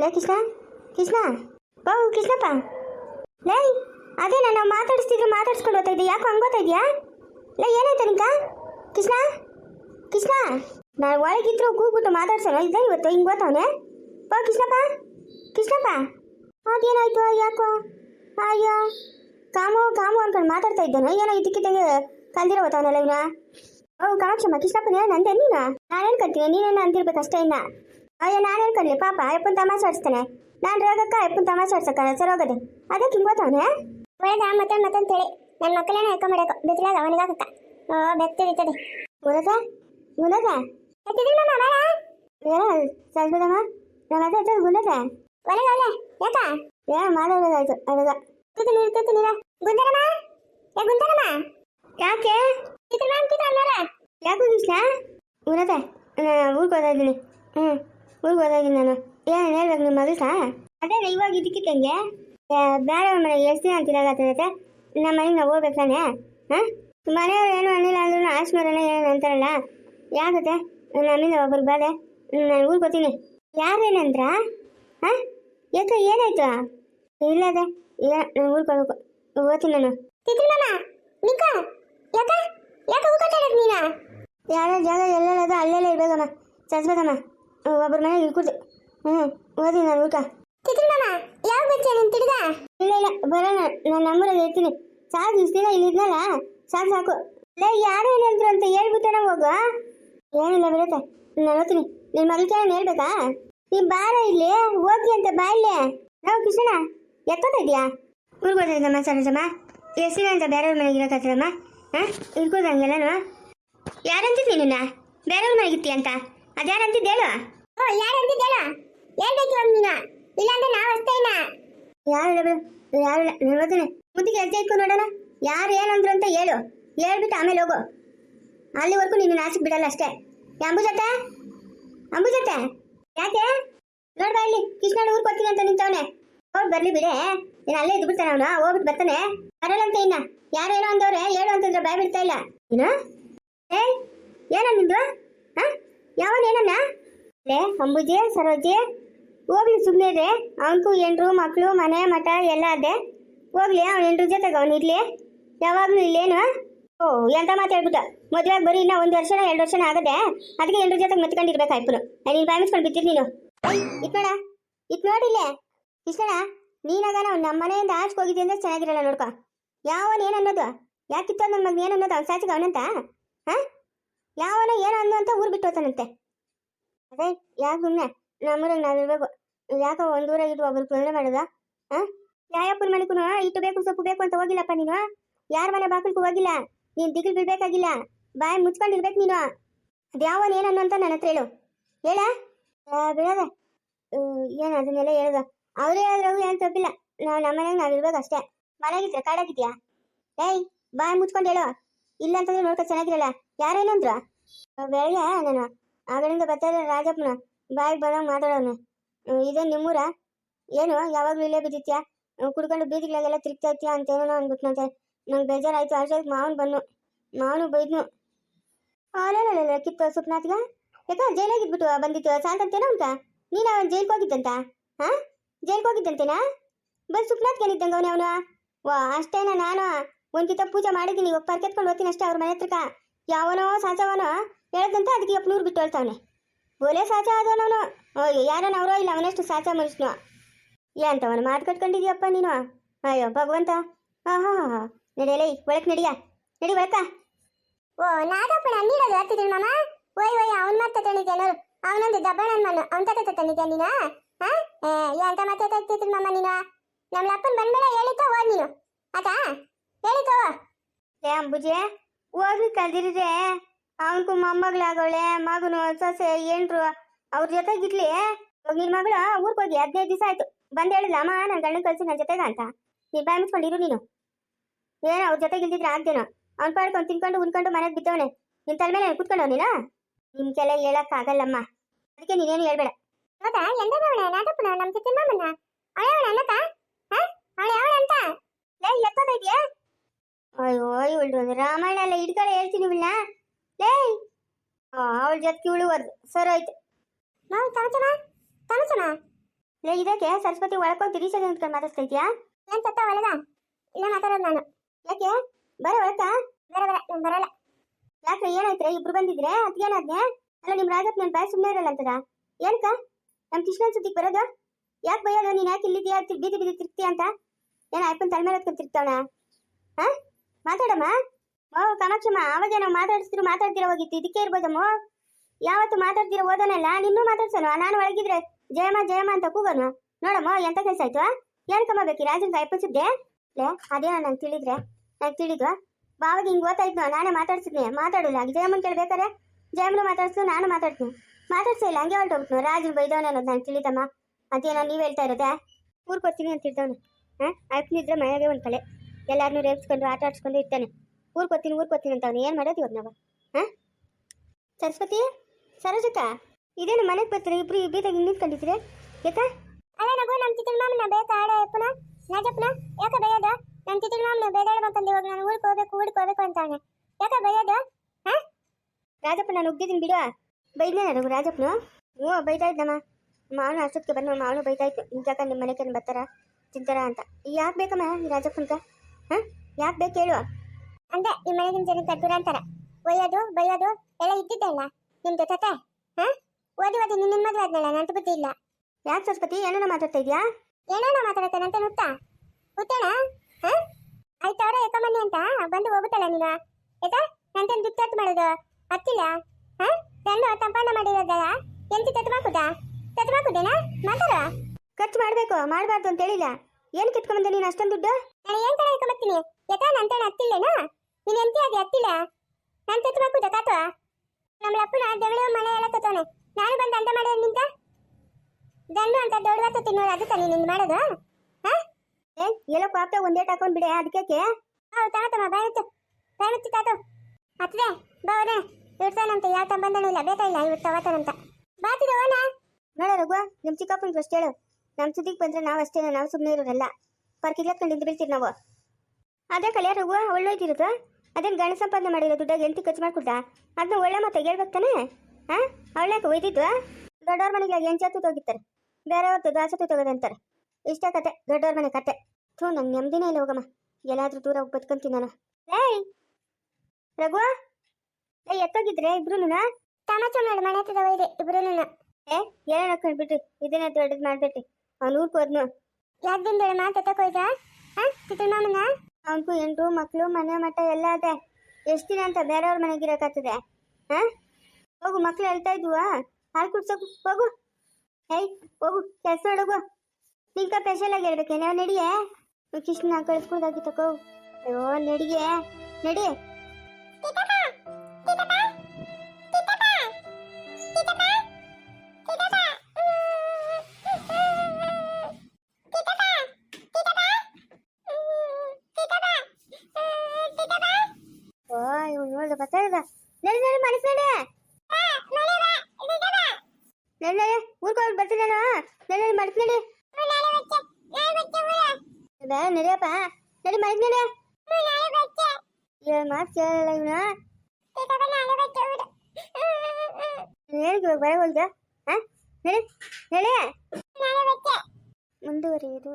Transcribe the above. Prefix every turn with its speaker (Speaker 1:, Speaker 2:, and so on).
Speaker 1: ಲೇ ಕೃಷ್ಣ ಕೃಷ್ಣ. ಓ ಕೃಷ್ಣಪ್ಪ. ಲೇ, ಅದೇ ನಾನು ಮಾತಾಡಿಸ್ತಿದ್ರು ಮಾತಾಡ್ಸ್ಕೊಂಡು ಹೋಗ್ತಾ ಯಾಕೋ ಹಂಗೆ ಹೋಗ್ತಾ ಇದೆಯಾ? ಲೇ, ಏನಾಯ್ತು ನಿಂಕ ಕೃಷ್ಣ ಕೃಷ್ಣ. ನಾನು ಒಳಗಿದ್ರು ಕೂಗ್ಬಿಟ್ಟು ಮಾತಾಡ್ಸೋಣ. ಇದ್ದ ಇವತ್ತು, ಹಿಂಗೆ ಗೊತ್ತವನೆ ಓ ಕೃಷ್ಣಪ್ಪ. ಕೃಷ್ಣಪ್ಪ. ಅದೇನಾಯ್ತು? ಯಾಕೋ? ಅಯ್ಯೋ. ಕಾಮೋ ಕಾಮೋ ಅನ್ಕೊಂಡು ಮಾತಾಡ್ತಾ ಇದ್ದಾನೆ. ಏನೋ ಇದಕ್ಕಿದ್ದಂಗೆ ಕಲ್ದಿರೋ ಓದ್ತಾವನಲ್ಲ ಇವನ. ಓ, ಕಾಮಕ್ಷಮ್ಮ, ಕೃಷ್ಣಪ್ಪನೇ, ನಂದೆ ನೀನು? ನಾನೇನು ಕಲ್ತೀನಿ ನೀನೇನು ಅಂತಿರ್ಬೇಕು ಅಷ್ಟೇ ಇನ್ನ. ಅಯ್ಯೋ ನಾನು ಕಲ್ಲಿ ಪಾಪ ಅಪ್ಪನ ತಮಾಷೆ ಆಡಿಸ್ತಾನೆ. ನಾನು ರೋಗಕ್ಕ ಅಪ್ಪನ ತಮಾಷೆ ಆಡ್ಸಕ್ಕ? ಸರ್ ಹೋಗೋದು. ಅದಕ್ಕೆ ಹಿಂಗೆ ಗೊತ್ತವನೆ
Speaker 2: ಒಳಗ ಮತ್ತೆ ಮತ್ತಂತೇಳಿ ನನ್ನ ಮಕ್ಕಳೇನ ಎಕ್ಕ ಮಾಡಕ ಬಿಸಿಲಾಗ ಅವನಿಗಾಗಕ್ಕ ಓ ಬೆತ್ತಿರ್ತದೆ
Speaker 1: ಗುಣದ ಗುಣದ
Speaker 2: ಎತ್ತಿದ್ರಿ ಮಾಮ ಬೇಡ
Speaker 1: ಏನೋ ಸಲ್ಬಿಡಮ್ಮ ನಮ್ಮ ಹತ್ರ ಗುಣದ
Speaker 2: ಒಲೆ ಒಲೆ ಯಾಕ?
Speaker 1: ಏ ಮಾತಾಡೋದಾಯ್ತು ಅದಾಗ
Speaker 2: ತಿತ್ತು ನೀರು ತಿತ್ತು ನೀರ. ಗುಂದರಮ್ಮ? ಏ ಗುಂದರಮ್ಮ?
Speaker 1: ಯಾಕೆ?
Speaker 2: ನಾನು ತಿತ್ತು ಅನ್ನೋರ
Speaker 1: ಯಾಕೋ ಗುಣದ ನಾನು ಊರಿಗೆ ಹೋಗ್ತಾ ಇದ್ದೀನಿ ಹ್ಞೂ ಊರಿಗೆ ಇಲ್ಲ ನಾನು ಏನು ಹೇಳ್ಬೇಕು ನಿಮ್ಮ ಮಗಸ ಅದೇ ಇವಾಗ ಇದಕ್ಕಿದ್ದಂಗೆ ಬೇರೆ ಮನೆಗೆ ಎಷ್ಟು ದಿನ ಅಂತಿರಾಗತ್ತೆ ನಮ್ಮ ಮನೆಗೆ ನಾವು ಹೋಗ್ಬೇಕು ತಾನೆ? ಹಾಂ? ಮನೆಯವ್ರು ಏನು ಅನ್ನಿಲ್ಲ ಅಂದ್ರೂ ಆಶ್ಮರನೇ ಏನು ಅಂತಾರಲ್ಲ. ಯಾಕತ್ತೆ ನಮ್ಮಿಂದ ಒಬ್ಬರು ಬಾದೆ ನಾನು ಊರಿಗೆ ಬರ್ತೀನಿ ಯಾರೇನಂದ್ರ? ಹಾಂ? ಯಾಕೆ ಏನಾಯ್ತು? ಇಲ್ಲದೆ ಇಲ್ಲ ನಾನು ಊರಿಗೆ ಹೋಗ್ಬೇಕು. ಓದ್ತೀನಿ ನಾನು. ಯಾರ ಜಾಗ ಎಲ್ಲೆಲ್ಲದ ಅಲ್ಲೆಲ್ಲ ಇರ್ಬೇಕಮ್ಮ. ಚಚ್ಬೇಕಮ್ಮ ಒಬ್ಬರ ಮನೆ ಇಳ್ಕೊಡ್ದು ಹ್ಞೂ ಓದಿ ನಾನು ಊಟ.
Speaker 2: ಮಾಮ ಯಾವ ಬಚ್ಚೆ ನೀನು ತಿಡ್ದ
Speaker 1: ಇಲ್ಲ ಇಲ್ಲ ಬರೋಣ. ನಾನು ನಮ್ಮೂರಲ್ಲಿ ಇರ್ತೀನಿ. ಸಾಕು ಇಷ್ಟಿಲ್ಲ ಇಲ್ಲಿ ಇದ್ನಲ್ಲ? ಸಾಕು ಸಾಕು. ಲೇ ಯಾರು ಏನಂದ್ರು ಅಂತ ಹೇಳ್ಬಿಟ್ಟಣ ಹೋಗೋ ಏನಿಲ್ಲ ಬಿಡತ್ತೆ ನಾನು ಹೋಗ್ತೀನಿ. ನಿನ್ನ ಮಗಳಿಗೆ ಏನು ಹೇಳ್ಬೇಕಾ? ನೀ ಬಾರ ಇಲ್ಲಿ ಹೋಗಿ ಅಂತ ಬಾ ಇಲ್ಲೇ. ನಾವು ಕೃಷ್ಣ ಎತ್ತೋತ ಇದೆಯಾ ಹೋದ್ರಮ್ಮ ಸರೋಜಮ್ಮ ಎಷ್ಟು ಅಂತ ಬೇರೆಯವ್ರ ಮನೆಗೆ ಇರೋಕತ್ತದಮ್ಮ ಹಾಂ ಇರ್ಕೋದಂಗೆಲ್ಲನು ಯಾರಂತಿದ್ದೀನಿ ನಿನ್ನ? ಬೇರೆಯವ್ರ ಮನೆಗಿತ್ತಿ ಅಂತ? ಅದ್ಯಾರಂತಿದ್ದ ಹೇಳು.
Speaker 2: ಓ, ಯಾರು ಅಂತಿದ್ದೇಳ ಏನ್ ಬೇಕು ಇವಾಗ ನೀನ? ಇಲ್ಲಾಂದ್ರೆ ನಾವ್ ಅಷ್ಟೇ ಇಲ್ಲ.
Speaker 1: ಯಾರು ಬಿಡು ಯಾರು ನಾನು ಓದ್ತೀನಿ ಮುದ್ದಿಗೆ ಹೆಜ್ಜೆ ಇಟ್ಕೊಂಡು ನೋಡೋಣ. ಯಾರು ಏನಂದ್ರು ಅಂತ ಹೇಳು. ಹೇಳ್ಬಿಟ್ಟು ಆಮೇಲೆ ಹೋಗು. ಅಲ್ಲಿವರೆಗೂ ನಿನ್ನ ನಾಚಿಕ್ ಬಿಡಲ್ಲ ಅಷ್ಟೇ. ಅಂಬುಜತೆ? ಅಂಬುಜತೆ? ಯಾಕೆ? ನೋಡ್ಬಾ ಇಲ್ಲಿ. ಕೃಷ್ಣ ಊರ್ ಕೊಡ್ತೀನಿ ಅಂತ ನಿಂತವನೆ. ಹೋಗಿ ಬರ್ಲಿ ಬಿಡೆ. ನೀನು ಅಲ್ಲೇ ಇದ್ದು ಬಿಡ್ತಾನೆ ಅವನು. ಹೋಗ್ಬಿಟ್ಟು ಬರ್ತಾನೆ. ಬರಲ್ಲ ಅಂತ ಇನ್ನ. ಯಾರು ಏನೋ ಅಂದವ್ರೆ, ಹೇಳು ಅಂತಂದ್ರೆ ಭಯ ಬಿಡ್ತಾ ಇಲ್ಲ. ಏನ ಏ ನಿಂದು? ಹಾ? ಯಾವನ್ ಏನನ್ನ ಲೇ ಅಂಬುಜಿ, ಸರೋಜಿ, ಹೋಗ್ಲಿ ಸುಮ್ಮನೆ ಇದೆ ಅವನಿಗೂ ಎಂಟ್ರು ಮಕ್ಕಳು ಮನೆ, ಮಠ ಎಲ್ಲ ಅದೇ ಹೋಗ್ಲಿ, ಅವ್ನು ಎಂಟ್ರ ಜೊತೆಗೆ ಅವನು ಇರಲಿ. ಯಾವಾಗಲೂ ಇಲ್ಲೇನು? ಓ, ಎಂತ ಮಾತು ಹೇಳ್ಬಿಟ್ಟ. ಮದುವೆಗೆ ಬರೀ ಇನ್ನ ಒಂದು ವರ್ಷ ಎರಡು ವರ್ಷನ ಆಗದೆ ಅದಕ್ಕೆ ಎಂಟ್ರ ಜೊತೆಗೆ ಮೆತ್ಕೊಂಡಿರ್ಬೇಕಾಯ್ತು ನೀನು ಬಾಯಿ ಬಿದ್ದಿರ್ ನೀನು. ಇಟ್ಬೇಡ ಇಟ್ ನೋಡಿಲ್ಲೇ ಇಷ್ಟಣ ನೀನಾಗ ನಾವು ನಮ್ಮ ಮನೆಯಿಂದ ಆಚೆಗೆ ಹೋಗಿದ್ದೆ ಅಂದ್ರೆ ಚೆನ್ನಾಗಿರಲ್ಲ ನೋಡ್ಕೊ. ಯಾವನ್ ಏನು ಅನ್ನೋದು? ಯಾಕಿತ್ತು ನನ್ನ ಮಗ ಏನು ಅನ್ನೋದು? ಅವ್ನು ಸಾಚಿಗೆ ಅವನಂತ? ಹಾ? ಯಾವನ ಏನು ಅನ್ನೋ ಅಂತ ಊರು ಬಿಟ್ಟು ಹೋತಾನಂತೆ ಅದೇ ಯಾಕೆ ಸುಮ್ಮನೆ ನಮ್ಮೂರಾಗ ನಾವಿರ್ಬೇಕು ಯಾಕೋ ಒಂದು ಒಂದೂರ ಇದ್ದು ಒಬ್ರು ತೊಂದರೆ ಮಾಡೋದ ಹಾ ಯಾಯಪ್ಪನ ಮನೆಗೂ ಇಟ್ಟು ಬೇಕು, ಸೊಪ್ಪು ಬೇಕು ಅಂತ ಹೋಗಿಲ್ಲಪ್ಪ ನೀನು? ಯಾರ ಮನೆ ಬಾಕಲ್ ಹೋಗಿಲ್ಲ? ನೀನು ದಿಗಿಲ್ ಬಿಡ್ಬೇಕಾಗಿಲ್ಲ. ಬಾಯಿ ಮುಚ್ಕೊಂಡಿರ್ಬೇಕು ನೀನು. ಅದ್ಯಾವನ್ ಏನನ್ನು ಅಂತ ನನ್ನ ಹತ್ರ ಹೇಳು. ಹೇಳ? ಬಿಡದ. ಏನು ಅದನ್ನೆಲ್ಲ ಹೇಳ್ದ? ಅವ್ರೇ ಆದ್ರೂ ಏನು ತಪ್ಪಿಲ್ಲ. ನಾವು ನಮ್ಮ ಮನೆಗೆ ನಾವಿರ್ಬೇಕು ಅಷ್ಟೇ. ಮನೆಗಿದ್ರೆ ಕಾಡಾಗಿದ್ಯಾ? ಏಯ್, ಬಾಯಿ ಮುಚ್ಕೊಂಡು ಹೇಳು. ಇಲ್ಲ ಅಂತಂದ್ರೆ ನೋಡ್ಕೊ, ಚೆನ್ನಾಗಿರಲ್ಲ. ಯಾರೇನಂದ್ರು? ಬೆಳಗ್ಗೆ ನಾನು. ಆಗಲಿಂದ ಬರ್ತಾರೆ ರಾಜಪ್ಪನ ಬಾಯಿಗೆ ಬರೋ ಮಾತಾಡೋಣ ಇದೇ ನಿಮ್ಮೂರ? ಏನು, ಯಾವಾಗಲೂ ಇಲ್ಲೇ ಬಿದ್ದಿತ್ಯಾ ಕುಡ್ಕೊಂಡು ಬೀದಿಗಳಿಗೆಲ್ಲ ತಿರುಗ್ತಾ ಅಂತ ಏನೋ ಅಂದ್ಬಿಟ್ನಂತೆ. ನಂಗೆ ಬೇಜಾರಾಯ್ತು, ಅಷ್ಟೊತ್ತಿಗೆ ಮಾವನ್ ಬನ್ನು ಮಾವನು ಬೈದ್ನು. ಅಲ್ಲ ಕಿತ್ತು ಸುಪ್ನಾಥ್ಗ ಯಾಕ ಜೈಲಾಗಿ ಇದ್ಬಿಟ್ಟು ಬಂದಿತ್ತು ಶಾಂತ ಅಂತ ನೀನು ಅವನು ಜೈಲ್ಗೆ ಹೋಗಿದ್ದಂತ? ಹಾ? ಜೈಲ್ಗೆ ಹೋಗಿದ್ದಂತೇನಾ? ಬಸ್ ಸುಪ್ನಾಥ್ ಕೇಳಿದ್ದಂಗ ಅವನು ಅವನು? ವಾ, ಅಷ್ಟೇನಾ ನಾನು? ಒಂದ್ಕಿತ ಪೂಜೆ ಮಾಡಿದ್ದೀನಿ, ಇವಾಗ ಪರ್ಕೆತ್ಕೊಂಡು ಹೋಗ್ತೀನಿ ಅಷ್ಟೇ ಅವ್ರ ಮನೆ ಹತ್ರಕ್ಕ. ಯಾವನೋ ಸಾಚವನೋ ಹೇಳ್ದಂತ ಅದಕ್ಕೆ ಎಪ್ಪನೂರು ಬಿಟ್ಟು ಹೇಳ್ತಾವನೆ. ಬೋಲೆ ಸಾಚ ಆದವನವನು ಓ ಯಾರೋ ಅವರೋ ಇಲ್ಲ ಅವನಷ್ಟು ಸಾಚ ಮನುಷ್ಯನು. ಎಂತವನು ಮಾತು ಕಟ್ಕೊಂಡಿದ್ಯಪ್ಪ ನೀನು. ಅಯ್ಯೋ ಭಗವಂತ. ಹಾ ಹಾ ಹಾ. ನಡೆಯಲೇ ಒಳಕ್ ನಡಿಯ. ನಡಿ ಒಳಕ.
Speaker 2: ಓ ನಾಗಪ್ಪನ ನೀಡೋದು ಹತ್ತಿದ್ರು ಮಾಮ? ಓಯ್ ಓಯ್ ಅವನ್ ಮತ್ತೆ ತಂದಿದ್ದೆ ನೋಡು. ಅವನೊಂದು ದಬ್ಬಣ್ಣನ ಮನು ಅವನ ತಕ್ಕ ತಂದಿದ್ದೆ ನೀನ? ಹಾ? ಎಂತ ಮತ್ತೆ ತೆಗ್ತಿದ್ರು ಮಾಮ ನೀನು? ನಮ್ಮ ಅಪ್ಪನ್ ಬಂದ್ಬೇಡ ಹೇಳಿತ ಓದ್ ನೀನು. ಆತಾ ಹೇಳಿತು
Speaker 1: ಏ ಅಂಬುಜಿ ಹೋಗ್ಲಿ ಕಲ್ದಿರಿದ್ರೆ ಅವನ್ಕು ಮೊಮ್ಮಗಳಾಗವಳೆ ಮಗನು ಸೊಸೆ ಏನ್ರು ಅವ್ರ ಜೊತೆಗಿರ್ಲಿ. ನಿನ್ ಮಗಳು ಊರ್ಗ್ ಹೋಗಿ ಹದಿನೈದು ದಿವಸ ಆಯ್ತು. ಬಂದ್ ಹೇಳಿಲ್ಲ ಅಮ್ಮ ನನ್ನ ಗಂಡನ ಕಳ್ಸಿ ನನ್ನ ಜೊತೆಗ ಅಂತ. ನೀನ್ ಬಾಯ್ ಮುಚ್ಕೊಂಡಿರು ನೀನು. ಏನೋ ಅವ್ರ ಜೊತೆಗಿಲ್ದಿದ್ರೆ ಆಗ್ದೇನೋ ಅವ್ನ್ ಪಾಡ್ಕೊಂಡು ತಿನ್ಕೊಂಡು ಉಣ್ಕೊಂಡು ಮನೆಗೆ ಬಿದ್ದವನೆ. ನಿನ್ ತಲೆ ಮೇಲೆ ನಿಮ್ ನಿನ್? ಕೆಲ ಹೇಳಕ್ ಆಗಲ್ಲಮ್ಮ ಅದಕ್ಕೆ ನೀನೇನು ಹೇಳ್ಬೇಡ.
Speaker 2: ಹೌದಾ? ಎಂದದವಣ ನಾಗಪ್ಪನ ನಮ್ ಜೊತೆ ಮಾಮನ? ಅವಳವಣ ಅನ್ನಕ ಹಾ? ಅವಳ ಯಾವಳ ಅಂತ?
Speaker 1: ಲೇ ಎತ್ತದ ಇದೆಯಾ ಅಯ್ಯೋ ಇವಳು ರಾಮಾಯಣ ಎಲ್ಲ ಹಿಡ್ಕೊಳ್ಳ ಹೇಳ್ತೀನಿ ಇವಳನ್ನ. ಲೇ ಅವಳ ಜೊತೆಗೆ ಹೋದ್ ಸರಿ ಆಯ್ತು.
Speaker 2: ನಾವು ತನಚನ ತನಚನ
Speaker 1: ಲೇ ಇದಕ್ಕೆ ಸರಸ್ವತಿ ಒಳಕೋಗಿ ರೀಸೆಂಟ್ ನಿಂತ್ಕೊಂಡು ಮಾತಾಡ್ತಾ ಇದೆಯಾ?
Speaker 2: ಏನ್ ಸತ್ತ ಒಳಗ? ಇಲ್ಲ ಮಾತಾಡೋದು ನಾನು.
Speaker 1: ಯಾಕೆ? ಬರ ಒಳಕ
Speaker 2: ಬರ ಬರ ನಾನು ಬರಲ್ಲ.
Speaker 1: ಯಾಕೆ ಏನಾಯ್ತ್ರೆ? ಇಬ್ರು ಬಂದಿದ್ರೆ? ಅದ್ಗೇನಾದ್ನೆ ಅಲ್ಲ ನಿಮ್ಮ ರಾಜಪ್ಪ ನನ್ನ ಬಾಯ್ ಸುಮ್ಮನೆ ಇರಲ್ಲ ಅಂತದ? ಏನಕ್ಕ? ನಮ್ಮ ಕೃಷ್ಣನ್ ಸುದ್ದಿಗೆ ಬರೋದು? ಯಾಕೆ ಬೈಯೋದು? ನೀನ್ ಯಾಕೆ ಇಲ್ಲಿದ್ಯಾ ಬೀದಿ ಬೀದಿ ತಿರ್ತಿ ಅಂತ? ಏನ ಅಪ್ಪನ ತಲೆ ಮೇಲೆ ಹೊತ್ಕೊಂಡ್ ತಿರ್ತಾವಣ ಹಾ? ಮಾತಾಡಮ್ಮ? ಓ ಕಾಮಾಕ್ಷಮ್ಮ ಅವಾಗ ನಾವು ಮಾತಾಡಿಸಿದ್ರು ಹೋಗಿತ್ತು, ಇದಕ್ಕೆ ಇರ್ಬೋದಮ್ಮ? ಯಾವತ್ತು ಮಾತಾಡ್ತೀರ ಓದೋನಲ್ಲ ನಿನ್ನೂ ಮಾತಾಡ್ಸೋನು? ನಾನು ಒಳಗಿದ್ರೆ ಜಯಮ್ಮ ಜಯಮ್ಮ ಅಂತ ಕೂಗೋನು? ನೋಡಮ್ಮ, ಎಂತ ಕೆಲಸ ಆಯ್ತು? ಏನಕ್ಕಮ್ಮ ಬೇಕಿ, ರಾಜನ್ ಕಾಯ್ಪಿಸಿದ್ದೆ ಸುದ್ದೆ ಲೇ ಅದೇ ನಂಗೆ ತಿಳಿದ್ರೆ, ನಂಗೆ ತಿಳಿದ್ವಾ ಬಾವಾಗ ಹಿಂಗ್ ಓದ್ತಾ ನಾನೇ ಮಾತಾಡ್ಸಿದ್ನಿ. ಮಾತಾಡೋಲ್ಲ ಜಯಮ್ಮನ್ ಕೇಳ್ಬೇಕಾರೆ ಜಯಮ್ಮನು ಮಾತಾಡ್ಸು, ನಾನು ಮಾತಾಡ್ತೀನಿ. ಮಾತಾಡ್ಸಿಲ್ಲ ಹಂಗೆ ಹೊರಟೋಗ್ತು ರಾಜನ್ ಬೈದವನೇ ಅನ್ನೋದು ನಂಗೆ ತಿಳಿತಮ್ಮ ಅದೇನೋ ನೀವು ಹೇಳ್ತಾ ಇರೋದೆ? ಊರ್ಗ್ ಅಂತ ಇದ್ದವನು ಹಾಂ? ಅಪ್ಪನಿದ್ರೆ ಮನೆಗೆ ಒಂದು ಕಲೆ ಎಲ್ಲಾರನ್ನೂ ರೇಗಿಸ್ಕೊಂಡು ಆಟ ಆಡ್ಸ್ಕೊಂಡು ಇರ್ತಾನೆ. ಊರ್ಗೆ ಹೋಗ್ತೀನಿ ಅಂತ ಅವ್ನು ಏನು ಮಾಡೋದು ಇವಾಗ ನಾವು? ಹಾಂ? ಸರಸ್ವತಿ? ಸರಸ್ವತ ಇದೇನು ಮನೆಗೆ ಬರ್ತೀರಿ? ಇಬ್ರು ಇಬ್ಬರಿದಾಗ ಹಿಂಗೆ ನಿಂತ್ಕೊಂಡಿದ್ರೆ ಯಾಕ
Speaker 2: ಅಲ್ಲ ನಗು ನಮ್ಮ ತಿತ್ತಿನ ಮಾಮನ ಬೇಕ? ಆಡ ಅಪ್ಪನ ನಾಜಪ್ಪನ? ಯಾಕ ಬೈಯೋದು? ನಮ್ಮ ತಿತ್ತಿನ ಮಾಮನ ಬೇದಾಡ ಬಂತಂದು ಇವಾಗ ನಾನು ಊರಿಗೆ ಹೋಗ್ಬೇಕು ಊರಿಗೆ ಹೋಗ್ಬೇಕು ಅಂತಾನೆ ಯಾಕ ಬೈಯೋದು? ಹಾಂ?
Speaker 1: ರಾಜಪ್ಪ ನಾನು ಉಗ್ಗಿದ್ದೀನಿ ಬಿಡುವ ಬೈದ್ನೇ ನಗು ರಾಜಪ್ಪನು ಹ್ಞೂ ಬೈತಾ ಇದ್ದಮ್ಮ ಮಾವನ ಅಷ್ಟೊತ್ತಿಗೆ ಬಂದು ಮಾವನು ಬೈತಾ ಇತ್ತು ನಿಜಾಕ ನಿಮ್ಮ ಮನೆಗೆ ಬರ್ತಾರ ತಿಂತಾರ ಅಂತ. ಯಾಕೆ ಬೇಕಮ್ಮ ರಾಜಪ್ಪನ್ಕ ಹಾಂ ಯಾಕೆ ಬೇಕು ಹೇಳು.
Speaker 2: ಅಂದೆ ನಿಮ್ಮ ಮನೆಗಿನ ಜನಕ್ಕೆ ದೂರ ಅಂತಾರೆ. ಒಯ್ಯೋದು ಬೈಯೋದು ಎಲ್ಲ ಇದ್ದಿದ್ದಲ್ಲ ನಿಮ್ಮ ಜೊತೆ ಹಾಂ? ಓದಿ ಓದಿ ನಿನ್ನ ಮದುವೆ ಆದ್ಮೇಲೆ ನಂತ ಬುದ್ಧಿ ಇಲ್ಲ.
Speaker 1: ಯಾಕೆ ಸರಸ್ವತಿ ಏನೋ ಮಾತಾಡ್ತಾ ಇದೆಯಾ?
Speaker 2: ಏನೋ ಮಾತಾಡತ್ತೇನಂತ ನುತ್ತ ಉತ್ತಣ ಹಾ? ಆಯ್ತವ್ರ ಏಕಮನಿ ಅಂತ. ಬಂದು ಹೋಗುತ್ತಲ್ಲ ನೀನು? ಆಯ್ತಾ ನಂತೇನು ದುಡ್ಡು ಮಾಡೋದು. ಹತ್ತಿಲ್ಲ? ಹಾ? ತಂದು ತಂಪಣ್ಣ ಮಾಡಿರೋದಲ್ಲ ಎಂತ ತತ್ತು ಮಾಕುದ ತತ್ತು ಮಾತಾಡ
Speaker 1: ಖರ್ಚು ಮಾಡಬೇಕು ಮಾಡಬಾರ್ದು ಅಂತ ಹೇಳಿಲ್ಲ. ಏನು ಕಿತ್ಕೊಂಬಂದೆ ನೀನು ಅಷ್ಟೊಂದು ದುಡ್ಡು?
Speaker 2: ನಾನು ಏನ್ ಕಡೆ ಇಟ್ಕೊಂಬತ್ತೀನಿ ನನ್ ತಣ ಹತ್ತಿಲ್ಲೇನಾ? ನೀನ್ ಎಂತ ಆಗಿ ಹತ್ತಿಲ್ಲ? ನಾನು ತೆತ್ತು ಕಾತು ನಮ್ಮ ಅಪ್ಪನ ದೆವಳೆ ಮನೆ ಎಲ್ಲ ತತ್ತವನೆ. ನಾನು ಬಂದ ಅಂತ ಮಾಡಿ ನಿಂತ? ದಂಡು ಅಂತ ದೊಡ್ಡ ತಿನ್ನೋದು ಅದು ತಾನೆ ನಿಂಗೆ ಮಾಡೋದು? ಹಾ?
Speaker 1: ಏ ಎಲ್ಲೋ ಪಾಪ ಒಂದೇಟ್ ಹಾಕೊಂಡ್ ಬಿಡೆ ಅದಕ್ಕೆ?
Speaker 2: ಹೌದು ತಾತಮ್ಮ ಬಾಯತ್ತು ಬಾಯತ್ತು ತಾತು. ಅತ್ರೆ ಬಾವನೆ ಇಡ್ತಾನಂತ ಯಾವ ಸಂಬಂಧನೂ ಇಲ್ಲ ಬೇಕಾಗಿಲ್ಲ ಇವತ್ತು ತಗೋತಾನಂತ. ಬಾತಿದ ಓನ
Speaker 1: ನೋಡ ರಘು ನಿಮ್ ಚಿಕ್ಕಪ್ಪನ ಫಸ್ಟ್ ಹೇಳು. ನಮ್ಮ ಸುದ್ದಿಗೆ ಬಂದ್ರೆ ನಾವು ಅಷ್ಟೇ ನಾವು ಸುಮ್ಮನೆ ಇರೋರಲ್ಲ ಪರ್ಕಿಗ್ಲತ್ಕೊಂಡು ನಿಂತು ಬೀಳ್ತೀವಿ ನಾವು. ಅದೇ ಕಲ್ಯಾಣ ರಘು ಒಳ್ಳೋಯ್ತಿರೋದು ಅದೇನು ಗಣ ಸಂಪಾದನೆ ಮಾಡಿರೋ ದುಡ್ಡಾಗ ಎಂತಿ ಖರ್ಚು ಮಾಡ್ಕೊಡ್ದ? ಅದನ್ನ ಒಳ್ಳೆ ಮತ್ತೆ ಹೇಳ್ಬೇಕು ತಾನೆ? ಹಾಂ ಅವಳ್ಯಾಕೆ ಒಯ್ದಿದ್ದು ದೊಡ್ಡವ್ರ ಮನೆಗೆ ಎಂಚಾತು ಹೋಗಿರ್ತಾರೆ? ಬೇರೆಯವ್ರದ್ದು ದಾಸತ್ತು ತಗೋದಂತಾರೆ ಇಷ್ಟ ಕತೆ, ದೊಡ್ಡವ್ರ ಮನೆ ಕತೆ. ಥೂ, ನಂಗೆ ನೆಮ್ಮದಿನೇ ಇಲ್ಲ ಹೋಗಮ್ಮ. ಎಲ್ಲಾದ್ರೂ ದೂರ ಹೋಗಿ ಬದುಕಂತೀನಿ ನಾನು. ಏಯ್! ರಘು? ಏ, ಎತ್ತೋಗಿದ್ರೆ ಇಬ್ರು
Speaker 2: ತಮಾಚ ಮಾಡಿ, ಮನೆ ಹತ್ತಿದ ಒಯ್ದೆ ಇಬ್ರು
Speaker 1: ಏ ಏನೋ ಹಾಕೊಂಡ್ಬಿಟ್ರಿ ಇದನ್ನ ದೊಡ್ಡದು ಮಾಡ್ಬಿಟ್ರಿ ಅವ್ನು ಊರ್ಗ್ ಯಾಕೆ
Speaker 2: ಯಾವ್ದಿಂದ ಮಾತು ತಕೋಯ್ದ ಹಾ? ಚಿತ್ರ ಮಾಮನ?
Speaker 1: ಅವನ್ಗೂ ಎಂಟು ಮಕ್ಕಳು ಮನೆ ಮಠ ಎಲ್ಲ ಅದೇ. ಎಷ್ಟು ದಿನ ಅಂತ ಬೇರೆಯವ್ರ ಮನೆಗೆ ಇರೋಕ್ಕಾಗ್ತದೆ? ಹಾ? ಹೋಗು ಮಕ್ಳು ಹೇಳ್ತಾ ಇದ್ವಾ? ಹಾಲು ಕುಡ್ಸೋಕು ಹೋಗು. ಏಯ್ ಹೋಗು ಕೆಲಸ ಹೋಗು. ನಿಂಕ ಸ್ಪೆಷಲ್ ಆಗಿ ಏನೋ ನಾವು ನಡಿಯೇ? ಕೃಷ್ಣ ಕಳಿಸ್ಕೊಳ್ದಾಗಿ ತಗೋ ಅಯ್ಯೋ ನಡಿಗೆ ನಡಿ. ಇವ್ನು ನೋಡ್ದ ಬರ್ತಾ ಇದ್ದ ನಡಿ ನಡಿ ಮನಸ್ ನಡಿ ನಡಿ ನಡಿ ಊರ್ಗೆ ಹೋಗಿ ಬರ್ತೀನಿ ನಾನು ನಡಿ ನಡಿ ಮನಸ್ ನಡಿ ಬೇಡ ನಡಿಯಪ್ಪ ನಡಿ ಮನಸ್ ನಡಿ ಏನ್ ಮಾತು ಕೇಳಲ್ಲ ಇವನು ಹೇಳಿಗೆ ಇವಾಗ ಬರ ಹೋಲ್ದ ಹಾ ನಡಿ ನಡಿ ಮುಂದುವರಿಯುವುದು